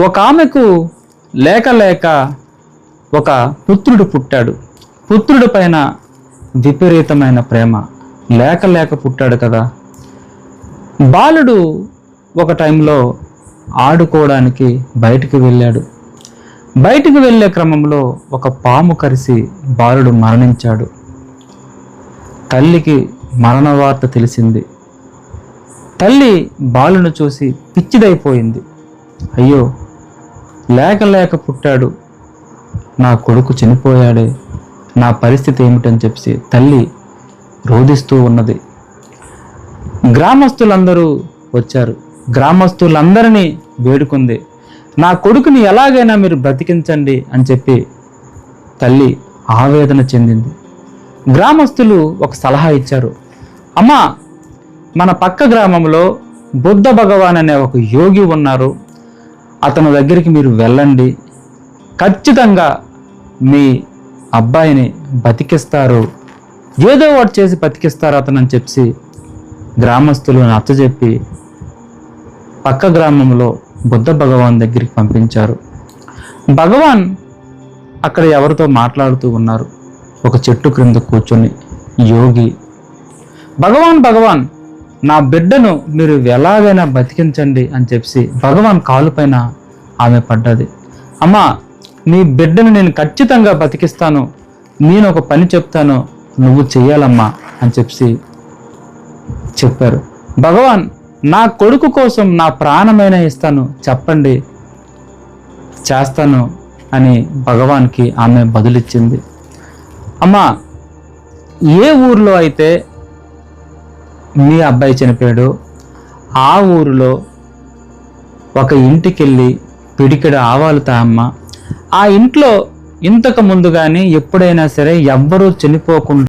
ఒక ఆమెకు లేక లేక ఒక పుత్రుడు పుట్టాడు. పుత్రుడి పైన విపరీతమైన ప్రేమ. లేక లేక పుట్టాడు కదా. బాలుడు ఒక టైంలో ఆడుకోవడానికి బయటికి వెళ్ళాడు. బయటికి వెళ్ళే క్రమంలో ఒక పాము కరిసి బాలుడు మరణించాడు. తల్లికి మరణ వార్త తెలిసింది. తల్లి బాలును చూసి పిచ్చిదైపోయింది. అయ్యో లేక లేక పుట్టాడు. నా కొడుకు చనిపోయాడే. నా పరిస్థితి ఏమిటని చెప్పి తల్లి రోధిస్తూ ఉన్నది. గ్రామస్తులందరూ వచ్చారు. గ్రామస్తులందరినీ వేడుకుంది. నా కొడుకుని ఎలాగైనా మీరు బ్రతికించండి అని చెప్పి తల్లి ఆవేదన చెందింది. గ్రామస్తులు ఒక సలహా ఇచ్చారు. అమ్మా మన పక్క గ్రామంలో బుద్ధ భగవాన్ అనే ఒక యోగి ఉన్నారు. అతని దగ్గరికి మీరు వెళ్ళండి. ఖచ్చితంగా మీ అబ్బాయిని బతికిస్తారు. ఏదో ఒకటి చేసి బతికిస్తారు అతను అని చెప్పి గ్రామస్తులు నచ్చజెప్పి పక్క గ్రామంలో బుద్ధ భగవాన్ దగ్గరికి పంపించారు. భగవాన్ అక్కడ ఎవరితో మాట్లాడుతూ ఉన్నారు? ఒక చెట్టు క్రింద కూర్చొని యోగి. భగవాన్ భగవాన్ నా బిడ్డను మీరు ఎలాగైనా బతికించండి అని చెప్పి భగవాన్ కాలుపైన ఆమె పడ్డది. అమ్మా నీ బిడ్డను నేను ఖచ్చితంగా బతికిస్తాను. నేను ఒక పని చెప్తాను. నువ్వు చెయ్యాలమ్మా అని చెప్పి చెప్పారు. భగవాన్ నా కొడుకు కోసం నా ప్రాణమైన ఇస్తాను. చెప్పండి చేస్తాను అని భగవాన్కి ఆమె బదులిచ్చింది. అమ్మా ఏ ఊర్లో అయితే మీ అబ్బాయి చనిపోయాడు. ఆ ఊరిలో ఒక ఇంటికి వెళ్ళి పిడికెడు ఆవాలు తామ్మ ఆ ఇంట్లో ఇంతకు ముందు కానీ ఎప్పుడైనా సరే ఎవ్వరూ చనిపోకుండా